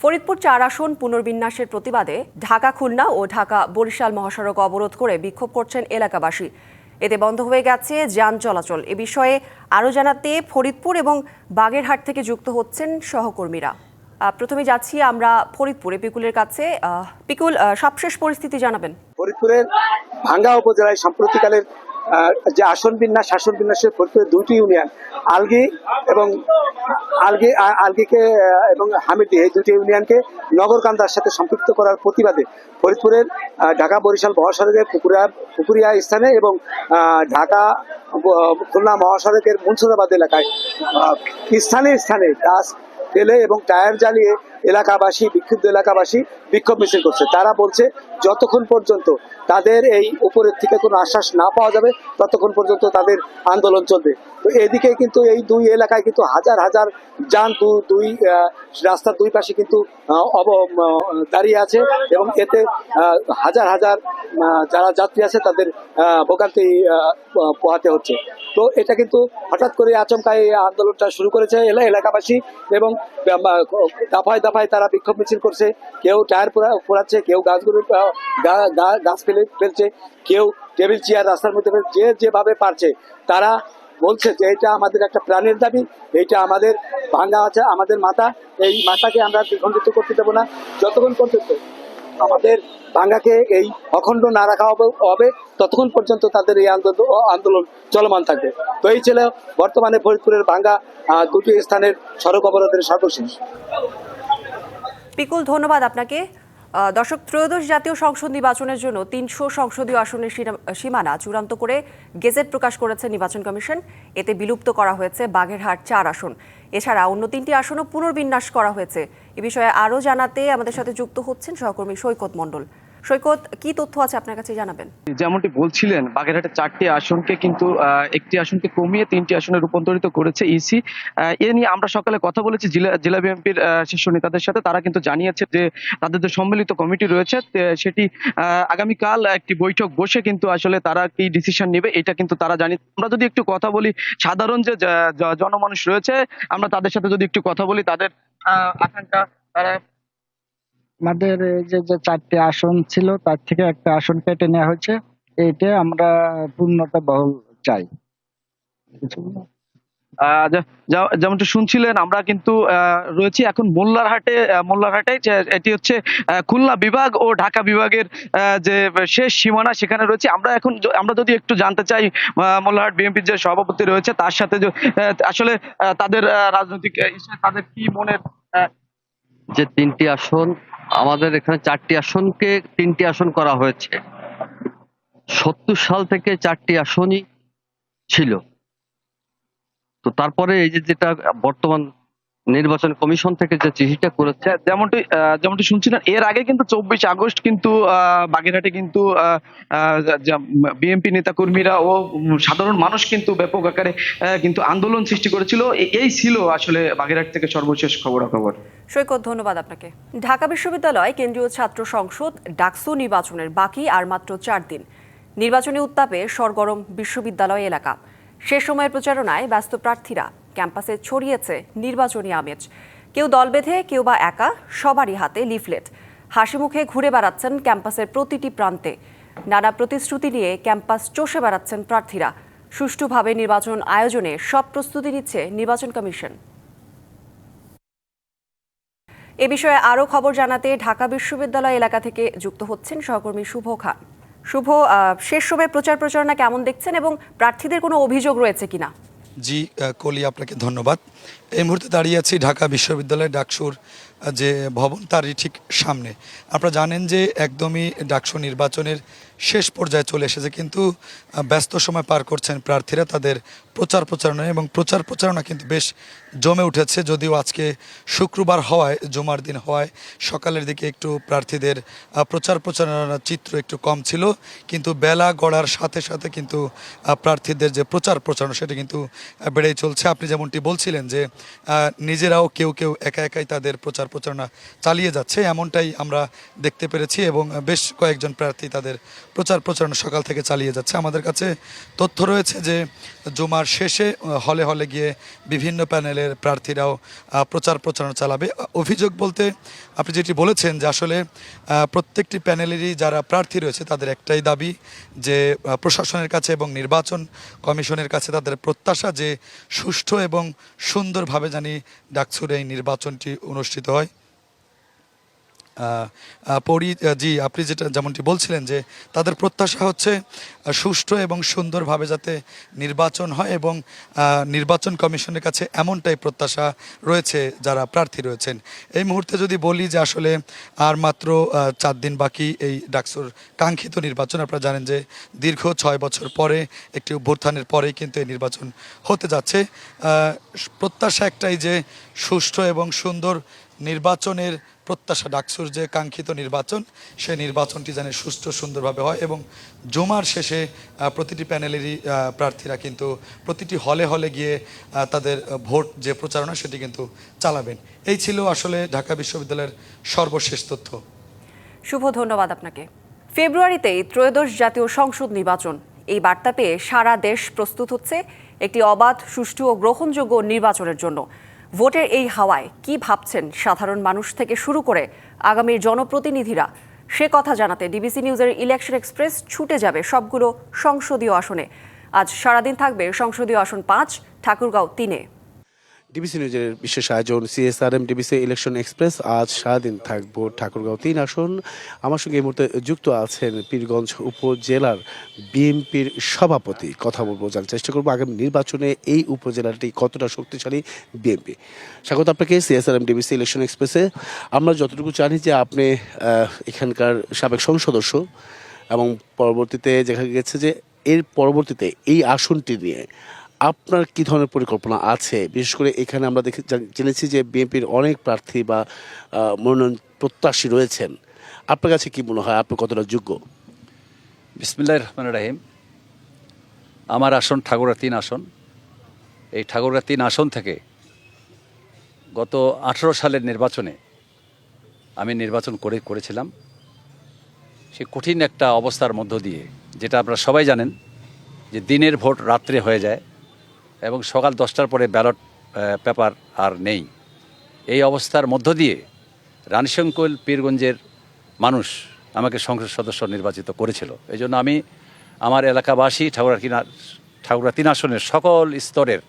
ফরিদপুর চার আসন পুনর্বিন্যাসের প্রতিবাদে ঢাকা, খুলনা ও ঢাকা বরিশাল মহাসড়ক অবরোধ করে বিক্ষোভ করছেন এলাকাবাসী। এতে বন্ধ হয়ে গেছে যান চলাচল। এ বিষয়ে আরও জানাতে ফরিদপুর এবং বাগেরহাট থেকে যুক্ত হচ্ছেন সহকর্মীরা। প্রথমে যাচ্ছি আমরা ফরিদপুরে। পিকুলের কাছে পিকুল সবশেষ পরিস্থিতি জানাবেন। ফরিদপুরের ভাঙ্গা উপজেলায় সাম্প্রতিকালের যে আসন বিন্যাস, শাসন বিন্যাসের ফরিদপুরের দুইটি ইউনিয়ন, আলগি এবং আলগি, আলগিকে এবং হামিদি, এই দুটি ইউনিয়নকে নগরকান্দার সাথে সম্পৃক্ত করার প্রতিবাদে ফরিদপুরের ঢাকা বরিশাল মহাসড়কের পুকুরিয়া পুকুরিয়া স্থানে এবং ঢাকা খুলনা মহাসড়কের মুন্সুরাবাদ এলাকায় স্থানে স্থানে গাছ ফেলে এবং টায়ার জ্বালিয়ে এলাকাবাসী, বিক্ষুব্ধ এলাকাবাসী বিক্ষোভ মিছিল করছে। তারা বলছে, যতক্ষণ পর্যন্ত তাদের এই উপরের থেকে কোনো আশ্বাস না পাওয়া যাবে, ততক্ষণ পর্যন্ত তাদের আন্দোলন চলবে। তো এদিকে কিন্তু এই দুই এলাকায় কিন্তু হাজার হাজার যান দুই রাস্তার দুই পাশে কিন্তু অব দাঁড়িয়ে আছে এবং এতে হাজার হাজার যারা যাত্রী আছে তাদের ভোগান্তি পোহাতে হচ্ছে। তো এটা কিন্তু হঠাৎ করে আচমকা এই আন্দোলনটা শুরু করেছে এলা- এলাকাবাসী এবং দফায় দফায় তারা বিক্ষোভ মিছিল করছে, কেউ টায়ার পোড়া- পোড়াচ্ছে, কেউ গাছগুলো গাছ ফেলে ফেলছে, কেউ টেবিল, চেয়ার রাস্তার মধ্যে যে যেভাবে পারছে, তারা বলছে যে এটা আমাদের একটা প্রাণের দাবি এইটা আমাদের ভাঙ্গা আছে, আমাদের মাথা, এই মাথাকে আমরা দ্বিখণ্ডিত করতে দেবো না, যতক্ষণ পর্যন্ত আমাদের ভাঙ্গাকে এই অখণ্ড না রাখা হবে ততক্ষণ পর্যন্ত তাদের এই আন্দোলন আন্দোলন চলমান থাকবে। তো এই ছিল বর্তমানে ফরিদপুরের ভাঙ্গা দুটি স্থানের সড়ক অবরোধের সর্বশেষ। পিকুল ধন্যবাদ আপনাকে। দর্শক, ত্রয়োদশ জাতীয় সংসদ নির্বাচনের জন্য তিনশো সংসদীয় আসনের সীমানা চূড়ান্ত করে গেজেট প্রকাশ করেছে নির্বাচন কমিশন। এতে বিলুপ্ত করা হয়েছে বাগেরহাট চার আসন। এছাড়া অন্য তিনটি আসনও পুনর্বিন্যাস করা হয়েছে। এ বিষয়ে আরও জানাতে আমাদের সাথে যুক্ত হচ্ছেন সহকর্মী সৈকত মণ্ডল। সৈকত, কি তথ্য আছে আপনার কাছে জানাবেন? যেমনটি বলছিলেন, বাগেরহাটের চারটি আসনকে কিন্তু একটি আসনকে কমিয়ে তিনটি আসনে রূপান্তরিত করেছে ইসি এ নিয়ে আমরা সকালে কথা বলেছি, জেলা জেলা বিএনপির শীর্ষ নেতাদের সাথে। তারা কিন্তু জানিয়েছে যে, তাদের যে সম্মিলিত কমিটি রয়েছে সেটি আগামীকাল একটি বৈঠক বসে কিন্তু আসলে তারা কি ডিসিশন নেবে, এটা কিন্তু তারা জানি। আমরা যদি একটু কথা বলি, সাধারণ যে জনমানুষ রয়েছে, আমরা তাদের সাথে যদি একটু কথা বলি, তাদের আকাঙ্ক্ষা, তারা আমাদের যে যে চারটি আসন ছিল তার থেকে একটা আসন কেটে নেওয়া হয়েছে। এইটা আমরা পূর্ণতা বহুল চাই। যেমনটা শুনছিলেন আমরা কিন্তু রয়েছি এখন মোল্লারহাটে মোল্লারহাটে এটি হচ্ছে খুলনা বিভাগ ও ঢাকা বিভাগের যে শেষ সীমানা সেখানে রয়েছে। আমরা এখন আমরা যদি একটু জানতে চাই আহ, মোল্লারহাট বিএনপির যে সভাপতি রয়েছে তার সাথে আসলে তাদের রাজনৈতিক তাদের কি মনের যে তিনটি আসন, আমাদের এখানে চারটি আসনকে তিনটি আসন করা হয়েছে। সত্তর সাল থেকে চারটি আসনই ছিল। তো তারপরে এই যে যেটা বর্তমান নির্বাচন কমিশন থেকে যে চিঠিটা করেছে, যেমনটি যেমনটি শুনছিলেন, এর আগে কিন্তু চব্বিশ আগস্ট কিন্তু বাগেরহাটে কিন্তু বিএনপি নেতা কর্মীরা ও সাধারণ মানুষ কিন্তু ব্যাপক আকারে কিন্তু আন্দোলন সৃষ্টি করেছিল। এই ছিল আসলে বাগেরহাট থেকে সর্বশেষ খবরাখবর। সৈকত, ধন্যবাদ আপনাকে। ঢাকা বিশ্ববিদ্যালয় কেন্দ্রীয় ছাত্র সংসদ ডাকসু নির্বাচনের বাকি আর মাত্র চার দিন। নির্বাচনী উত্তাপে সরগরম বিশ্ববিদ্যালয় এলাকা। সে সময়ের প্রচারণায় ব্যস্ত প্রার্থীরা ক্যাম্পাসে ছড়িয়েছে নির্বাচনী আমেজ। কেউ দল বেঁধে, কেউ বা একা, সবারই হাতে লিফলেট। হাসি মুখে ঘুরে বেড়াচ্ছেন ক্যাম্পাসের প্রতিটি প্রান্তে। নানা প্রতিশ্রুতি নিয়ে ক্যাম্পাস চষে বেড়াচ্ছেন প্রার্থীরা। সুষ্ঠুভাবে নির্বাচন আয়োজনে সব প্রস্তুতি নিচ্ছে নির্বাচন কমিশন। এ বিষয়ে আরও খবর জানাতে ঢাকা বিশ্ববিদ্যালয় এলাকা থেকে যুক্ত হচ্ছেন সহকর্মী শুভ খান। শুভ শেষ সময় প্রচার প্রচারণা কেমন দেখছেন এবং প্রার্থীদের কোনো অভিযোগ রয়েছে কিনা? জি কলি আপনাকে ধন্যবাদ। এই মুহূর্তে দাঁড়িয়ে আছি ঢাকা বিশ্ববিদ্যালয়ের ডাকসুর যে ভবন, তারই ঠিক সামনে। আপনারা জানেন যে একদমই ডাকসু নির্বাচনের শেষ পর্যায়ে চলে এসেছে, কিন্তু ব্যস্ত সময় পার করছেন প্রার্থীরা, তাদের প্রচার প্রচারণা এবং প্রচার প্রচারণা কিন্তু বেশ জমে উঠেছে। যদিও আজকে শুক্রবার হওয়ায়, জুমার দিন হওয়ায়, সকালের দিকে একটু প্রার্থীদের প্রচার প্রচারণার চিত্র একটু কম ছিল, কিন্তু বেলা গড়ার সাথে সাথে কিন্তু প্রার্থীদের যে প্রচার প্রচারণা, সেটা কিন্তু বেড়েই চলছে। আপনি যেমনটি বলছিলেন যে নিজেরাও কেউ কেউ একা একাই তাদের প্রচার প্রচারণা চালিয়ে যাচ্ছে, এমনটাই আমরা দেখতে পেরেছি এবং বেশ কয়েকজন প্রার্থী তাদের প্রচার প্রচারণা সকাল থেকে চালিয়ে যাচ্ছে। আমাদের কাছে তথ্য রয়েছে যে জুমার শেষে হলে হলে গিয়ে বিভিন্ন প্যানেলের প্রার্থীরাও প্রচার প্রচারণা চালাবে। অভিযোগ বলতে আপনি যেটি বলেছেন যে আসলে প্রত্যেকটি প্যানেলেরই যারা প্রার্থী রয়েছে তাদের একটাই দাবি যে প্রশাসনের কাছে এবং নির্বাচন কমিশনের কাছে তাদের প্রত্যাশা যে সুষ্ঠু এবং সুন্দরভাবে জানি ডাকসুর এই নির্বাচনটি অনুষ্ঠিত হয়। পরি জি, আপনি যেটা, যেমনটি বলছিলেন যে তাদের প্রত্যাশা হচ্ছে সুষ্ঠু এবং সুন্দরভাবে যাতে নির্বাচন হয় এবং নির্বাচন কমিশনের কাছে এমনটাই প্রত্যাশা রয়েছে যারা প্রার্থী রয়েছেন। এই মুহূর্তে যদি বলি যে আসলে আর মাত্র চার দিন বাকি এই ডাকসুর কাঙ্ক্ষিত নির্বাচন, আপনারা জানেন যে দীর্ঘ ছয় বছর পরে, একটি অভ্যুত্থানের পরেই কিন্তু এই নির্বাচন হতে যাচ্ছে। প্রত্যাশা একটাই যে সুষ্ঠু এবং সুন্দর নির্বাচনের প্রত্যাশা ডাকসুর যে কাঙ্ক্ষিত নির্বাচন, সেই নির্বাচনটি যেন সুষ্ঠু, সুন্দরভাবে হয় এবং জুমার শেষে প্রতিটি প্যানেলেরই প্রার্থীরা কিন্তু প্রতিটি হলে হলে গিয়ে তাদের ভোট যে প্রচারণা সেটি কিন্তু চালাবেন। এই ছিল আসলে ঢাকা বিশ্ববিদ্যালয়ের সর্বশেষ তথ্য। শুভ ধন্যবাদ আপনাকে। ফেব্রুয়ারিতেই ত্রয়োদশ জাতীয় সংসদ নির্বাচন। এই বার্তা পেয়ে সারা দেশ প্রস্তুত হচ্ছে একটি অবাধ, সুষ্ঠু ও গ্রহণযোগ্য নির্বাচনের জন্য। ভোটের এই হাওয়ায় কি ভাবছেন সাধারণ মানুষ থেকে শুরু করে আগামীর জনপ্রতিনিধিরা? সে কথা জানাতে ডিবিসি নিউজের ইলেকশন এক্সপ্রেস ছুটে যাবে সবগুলো সংসদীয় আসনে। আজ সারাদিন থাকবে সংসদীয় আসন পাঁচ, ঠাকুরগাঁও তিনে। ডিবিসি নিউজের বিশেষ আয়োজন, সিএসআরএম, ডিবিসি ইলেকশন এক্সপ্রেস। আজ সারাদিন থাকব ঠাকুরগাঁও তিন আসন, আমার সঙ্গে এই মুহূর্তে যুক্ত আছেন পীরগঞ্জ উপজেলার বিএনপির সভাপতি। কথা বলব, জানার চেষ্টা করব আগামী নির্বাচনে এই উপজেলাটি কতটা শক্তিশালী বিএনপি। স্বাগত আপনাকে সিএসআরএম, ডিবিসি ইলেকশন এক্সপ্রেসে। আমরা যতটুকু জানি যে আপনি এখানকার সাবেক সংসদ সদস্য এবং পরবর্তীতে দেখা গেছে যে এর পরবর্তীতে এই আসনটি নিয়ে আপনার কি ধরনের পরিকল্পনা আছে? বিশেষ করে এখানে আমরা দেখে জেনেছি যে বিএনপির অনেক প্রার্থী বা মনোনয়ন প্রত্যাশী রয়েছেন। আপনার কাছে কি মনে হয়? আপনি কতটা যোগ্য? বিসমিল্লাহ রহমান রাহিম। আমার আসন ঠাকুরা তিন আসন। এই ঠাকুরা তিন আসন থেকে গত আঠেরো সালের নির্বাচনে আমি নির্বাচন করে, করেছিলাম। সে কঠিন একটা অবস্থার মধ্য দিয়ে, যেটা আপনারা সবাই জানেন, যে দিনের ভোট রাত্রে হয়ে যায়। এবং সকাল দশটার পরে ব্যালট পেপার আর নেই। এই অবস্থার মধ্য দিয়ে রানীশঙ্কল পীরগঞ্জের মানুষ আমাকে সংসদ সদস্য নির্বাচিত করেছিল। এই জন্য আমি আমার এলাকাবাসী, ঠাকুরা কিনা, ঠাকুরা তিন আসনের সকল স্তরের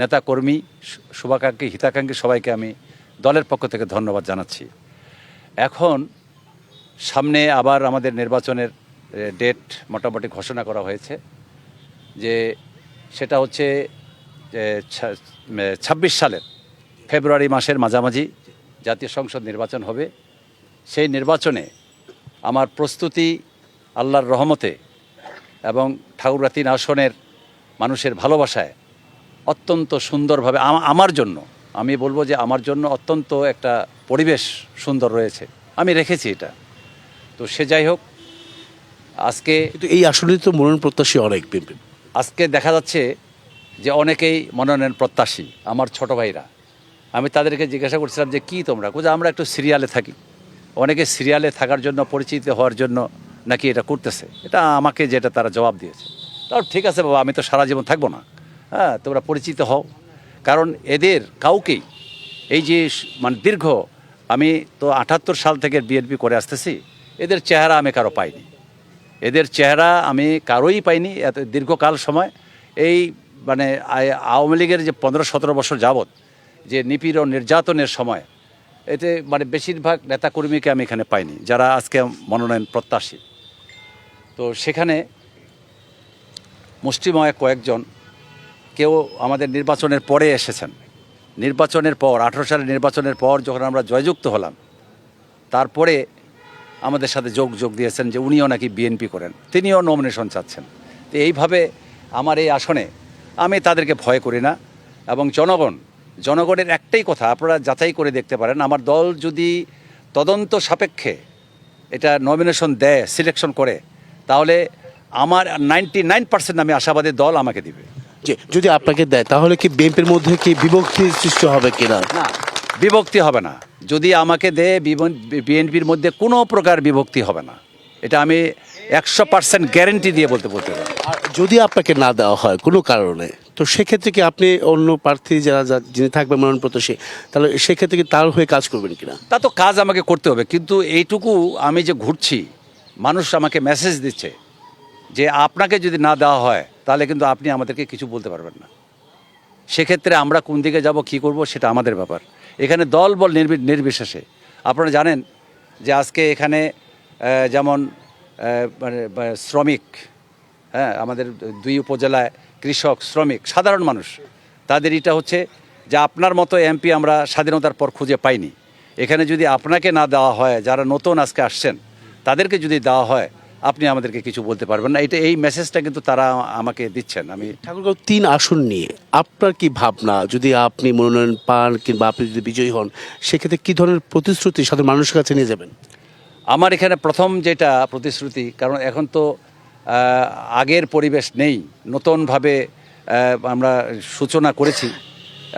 নেতাকর্মী, শুভাকাঙ্ক্ষী, হিতাকাঙ্ক্ষী সবাইকে আমি দলের পক্ষ থেকে ধন্যবাদ জানাচ্ছি। এখন সামনে আবার আমাদের নির্বাচনের ডেট মোটামুটি ঘোষণা করা হয়েছে যে সেটা হচ্ছে ছাব্বিশ সালের ফেব্রুয়ারি মাসের মাঝামাঝি জাতীয় সংসদ নির্বাচন হবে। সেই নির্বাচনে আমার প্রস্তুতি আল্লাহর রহমতে এবং ঠাকুরা তিন আসনের মানুষের ভালোবাসায় অত্যন্ত সুন্দরভাবে আমার জন্য আমি বলব যে আমার জন্য অত্যন্ত একটা পরিবেশ সুন্দর রয়েছে। আমি রেখেছি এটা। তো সে যাই হোক আজকে এই আসনে তো মনোনয়ন প্রত্যাশী অনেক আজকে দেখা যাচ্ছে যে অনেকেই মনোনয়ন প্রত্যাশী, আমার ছোট ভাইরা। আমি তাদেরকে জিজ্ঞাসা করছিলাম যে, কি তোমরা? কোথাও আমরা একটু সিরিয়ালে থাকি। অনেকে সিরিয়ালে থাকার জন্য, পরিচিত হওয়ার জন্য নাকি এটা করতেছে? এটা আমাকে যেটা তারা জবাব দিয়েছে। তাও ঠিক আছে বাবা, আমি তো সারা জীবন থাকব না। হ্যাঁ তোমরা পরিচিত হও। কারণ এদের কাউকেই এই যে মানে দীর্ঘ, আমি তো আটাত্তর সাল থেকে বিএনপি করে আসতেছি, এদের চেহারা আমি কারও পাইনি। এদের চেহারা আমি কারোই পাইনি এত দীর্ঘকাল সময়। এই মানে আওয়ামী লীগের যে পনেরো সতেরো বছর যাবৎ যে নিপীড়ন নির্যাতনের সময়, এতে মানে বেশিরভাগ নেতাকর্মীকে আমি এখানে পাইনি, যারা আজকে মনোনয়ন প্রত্যাশী। তো সেখানে মুষ্টিময় কয়েকজন কেউ আমাদের নির্বাচনের পরে এসেছেন। নির্বাচনের পর, আঠেরো সালের নির্বাচনের পর যখন আমরা জয়যুক্ত হলাম, তারপরে আমাদের সাথে যোগ যোগ দিয়েছেন যে উনিও নাকি বিএনপি করেন, তিনিও নমিনেশন চাচ্ছেন। তো এইভাবে আমার এই আসনে আমি তাদেরকে ভয় করি না। এবং জনগণ জনগণের একটাই কথা আপনারা যাচাই করে দেখতে পারেন আমার দল যদি তদন্ত সাপেক্ষে এটা নমিনেশন দেয় সিলেকশন করে তাহলে আমার নাইনটি নাইন পার্সেন্ট আমি আশাবাদী দল আমাকে দিবে। যে যদি আপনাকে দেয় তাহলে কি বিএনপির মধ্যে কি বিভক্তির সৃষ্টি হবে কিনা? না বিভক্তি হবে না। যদি আমাকে দেয় বিএনপির মধ্যে কোনো প্রকার বিভক্তি হবে না। এটা আমি একশো পার্সেন্ট গ্যারেন্টি দিয়ে বলতে বলতে পারি। যদি আপনাকে না দেওয়া হয় কোনো কারণে তো সেক্ষেত্রে কি আপনি অন্য প্রার্থী যারা যা- যিনি থাকবেন মনোনয়ন প্রত্যাশী তাহলে সেক্ষেত্রে কি তার হয়ে কাজ করবেন কিনা? তা তো কাজ আমাকে করতে হবে কিন্তু এইটুকু আমি যে ঘুরছি মানুষ আমাকে মেসেজ দিচ্ছে যে আপনাকে যদি না দেওয়া হয় তাহলে কিন্তু আপনি আমাদেরকে কিছু বলতে পারবেন না। সেক্ষেত্রে আমরা কোন দিকে যাব কি করব সেটা আমাদের ব্যাপার। এখানে দল বল নির্বি- নির্বিশেষে। আপনারা জানেন যে আজকে এখানে যেমন মানে শ্রমিক হ্যাঁ আমাদের দুই উপজেলায় কৃষক, শ্রমিক, সাধারণ মানুষ, তাদের এটা হচ্ছে যে আপনার মতো এমপি আমরা স্বাধীনতার পর খুঁজে পাইনি। এখানে যদি আপনাকে না দেওয়া হয়, যারা নতুন আজকে আসছেন, তাদেরকে যদি দেওয়া হয়, আপনি আমাদেরকে কিছু বলতে পারবেন না। এটা, এই মেসেজটা কিন্তু তারা আমাকে দিচ্ছেন। আমি ঠাকুরগাঁও তিন আসন নিয়ে, আপনার কি ভাবনা? যদি আপনি মনোনয়ন পান কিংবা আপনি যদি বিজয়ী হন, সেক্ষেত্রে কি ধরনের প্রতিশ্রুতি সাধারণ মানুষের কাছে নিয়ে যাবেন? আমার এখানে প্রথম যেটা প্রতিশ্রুতি, কারণ এখন তো আগের পরিবেশ নেই। নতুনভাবে আমরা সূচনা করেছি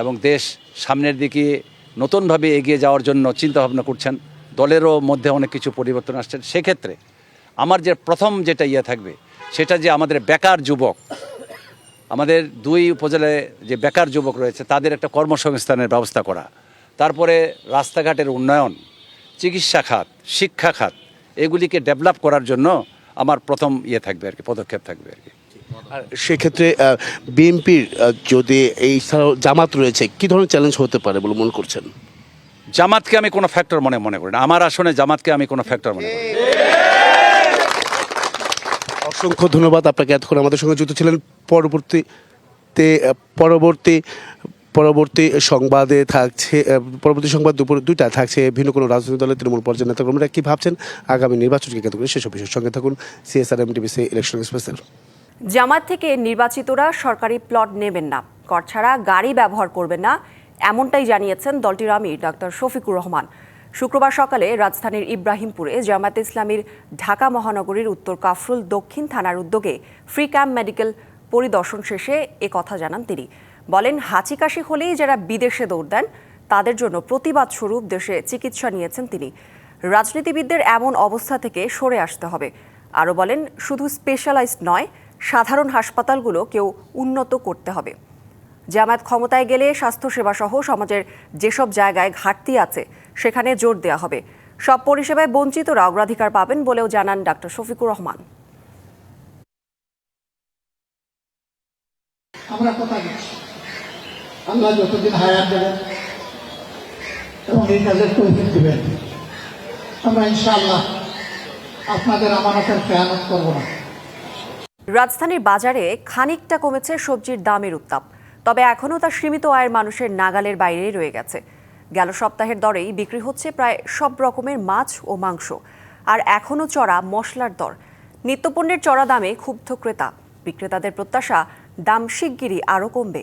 এবং দেশ সামনের দিকে নতুনভাবে এগিয়ে যাওয়ার জন্য চিন্তাভাবনা করছেন। দলেরও মধ্যে অনেক কিছু পরিবর্তন আসছেন সেক্ষেত্রে আমার যে প্রথম যেটা ইয়ে থাকবে, সেটা যে আমাদের বেকার যুবক, আমাদের দুই উপজেলায় যে বেকার যুবক রয়েছে, তাদের একটা কর্মসংস্থানের ব্যবস্থা করা। তারপরে রাস্তাঘাটের উন্নয়ন চিকিৎসা খাত শিক্ষা খাত এগুলিকে ডেভেলপ করার জন্য আমার প্রথম ইয়ে থাকবে আর কি পদক্ষেপ থাকবে আর কি। আর সেক্ষেত্রে বিএনপির যদি এই জামাত রয়েছে কি ধরনের চ্যালেঞ্জ হতে পারে বলে মনে করছেন? জামাতকে আমি কোনো ফ্যাক্টর মনে মনে করি না। আমার আসনে জামাতকে আমি কোনো ফ্যাক্টর মনে করি অসংখ্য ধন্যবাদ। আপনাকে এতক্ষণ আমাদের সঙ্গে যুক্ত ছিলেন। পরবর্তীতে পরবর্তী পরবর্তী সংবাদে থাকছে পরবর্তী সংবাদ দুপুর দুইটা থাকছে ভিন্ন কোনো রাজনৈতিক দলের তৃণমূল পর্যায়ের নেতাকর্মীরা কি ভাবছেন? আগামী নির্বাচনকে কেন্দ্র করে সেসব বিষয়ের সঙ্গে থাকুন সিএসআর এমটিভিসি ইলেকশন এক্সপ্রেসের জামাত থেকে নির্বাচিতরা সরকারি প্লট নেবেন না। কর ছাড়া গাড়ি ব্যবহার করবেন না, এমনটাই জানিয়েছেন দলটির আমির ডাক্তার শফিকুর রহমান। শুক্রবার সকালে রাজধানীর ইব্রাহিমপুরে জামাত ইসলামীর ঢাকা মহানগরীর উত্তর কাফরুল দক্ষিণ থানার উদ্যোগে ফ্রি ক্যাম্প মেডিকেল পরিদর্শন শেষে কথা জানান তিনি। বলেন হাঁচি কাশি হলেই যারা বিদেশে দৌড় দেন, তাদের জন্য প্রতিবাদ স্বরূপ দেশে চিকিৎসা নিয়েছেন তিনি। রাজনীতিবিদদের এমন অবস্থা থেকে সরে আসতে হবে। আরও বলেন, শুধু স্পেশালাইজড নয়, সাধারণ হাসপাতালগুলো কেউ উন্নত করতে হবে। জামায়াত ক্ষমতায় গেলে স্বাস্থ্যসেবা সহ সমাজের যেসব জায়গায় ঘাটতি আছে, সেখানে জোর দেওয়া হবে। সব পরিষেবায় বঞ্চিতরা অগ্রাধিকার পাবেন বলেও জানান ডাক্তার শফিকুর রহমান। আমরা কথা দিচ্ছি আল্লাহ যতদিন হায়াত দেবেন এবং এই কাজের তৌফিক দেবেন, আমরা ইনশাআল্লাহ আপনাদের আমানতের খেয়ানত করব না। রাজধানীর বাজারে খানিকটা কমেছে সবজির দামের উত্তাপ, তবে এখনও তা সীমিত আয়ের মানুষের নাগালের বাইরেই রয়ে গেছে। গেল সপ্তাহের দরেই বিক্রি হচ্ছে প্রায় সব রকমের মাছ ও মাংস, আর এখনও চড়া মশলার দর। নিত্যপণ্যের চড়া দামে ক্ষুব্ধ ক্রেতা, বিক্রেতাদের প্রত্যাশা দাম শিগগিরই আরও কমবে।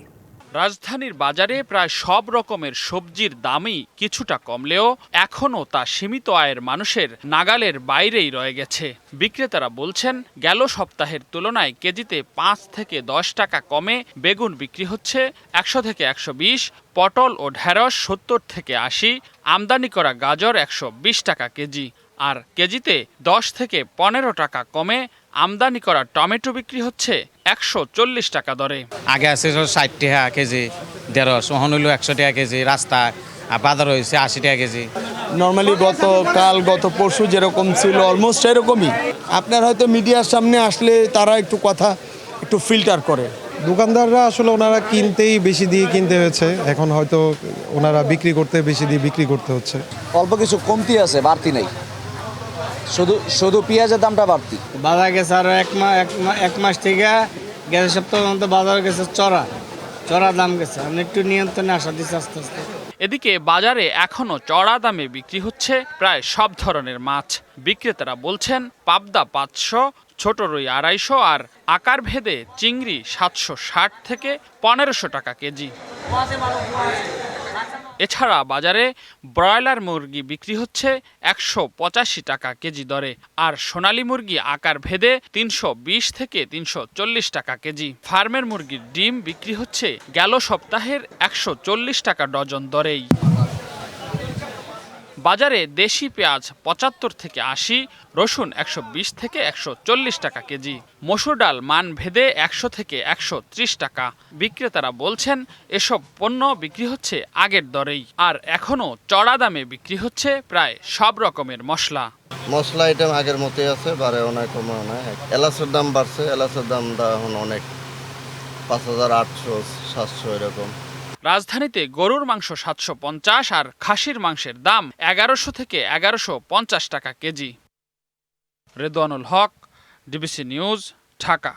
রাজধানীর বাজারে প্রায় সব রকমের সবজির দামই কিছুটা কমলেও এখনও তা সীমিত আয়ের মানুষের নাগালের বাইরেই রয়ে গেছে। বিক্রেতারা বলছেন, গেল সপ্তাহের তুলনায় কেজিতে পাঁচ থেকে দশ টাকা কমে বেগুন বিক্রি হচ্ছে একশো থেকে একশো বিশ, পটল ও ঢেঁড়স সত্তর থেকে আশি, আমদানি করা গাজর একশো বিশ টাকা কেজি, আর কেজিতে দশ থেকে পনেরো টাকা কমে আমদানি করা টমেটো বিক্রি হচ্ছে একশো চল্লিশ টাকা দরে। আগে আছে ষাট টাকা কেজি দেড়শো ওহন হইল একশো টাকা কেজি রাস্তা আর বাজার হয়েছে আশি টাকা কেজি। নর্মালি গত কাল গত পরশু যেরকম ছিল অলমোস্ট সেরকমই। আপনার হয়তো মিডিয়ার সামনে আসলে তারা একটু কথা একটু ফিল্টার করে। দোকানদাররা আসলে ওনারা কিনতেই বেশি দিয়ে কিনতে হয়েছে। এখন হয়তো ওনারা বিক্রি করতে বেশি দিয়ে বিক্রি করতে হচ্ছে। অল্প কিছু কমতি আছে বাড়তি নাই। শুধু শুধু পেঁয়াজের দামটা বাড়তি। বাজার গেছে আরও এক মাস এক মাস থেকে গেছে সপ্তাহ পর্যন্ত বাজার গেছে চড়া। চড়া দাম গেছে। আমি একটু নিয়ন্ত্রণে আসা দিচ্ছে আস্তে আস্তে। এদিকে বাজারে এখনও চড়া দামে বিক্রি হচ্ছে প্রায় সব ধরনের মাছ। বিক্রেতারা বলছেন পাবদা পাঁচশো ছোট রুই আড়াইশো আর আকার ভেদে চিংড়ি সাতশো ষাট থেকে পনেরোশো টাকা কেজি। এছাড়া বাজারে ব্রয়লার মুরগি বিক্রি হচ্ছে একশো পঁচাশি টাকা কেজি দরে, আর সোনালি মুরগি আকার ভেদে তিনশো বিশ থেকে তিনশো চল্লিশ টাকা কেজি। ফার্মের মুরগির ডিম বিক্রি হচ্ছে গেল সপ্তাহের একশো চল্লিশ টাকা ডজন দরেই। বাজারে দেশি পেঁয়াজ পঁচাত্তর থেকে আশি, রসুন একশো বিশ থেকে একশো চল্লিশ টাকা কেজি। মসুর ডাল মান ভেদে একশো থেকে একশো ত্রিশ টাকা। বিক্রেতারা বলছেন, এসব পণ্য বিক্রি হচ্ছে আগের দরেই। আর এখনও চড়া দামে বিক্রি হচ্ছে প্রায় সব রকমের মশলা। মশলা আইটেম আগের মতোই আছে, বাড়ে অনেক, কমে অনেক। এলাচের দাম বাড়ছে, এলাচের দামটা এখন অনেক। পাঁচ হাজার আটশো, সাতশো এরকম। রাজধানীতে গরুর মাংস সাতশো পঞ্চাশ আর খাসির মাংসের দাম এগারোশো থেকে এগারোশো পঞ্চাশ টাকা KG. Redwanul Haque, DBC news, Dhaka.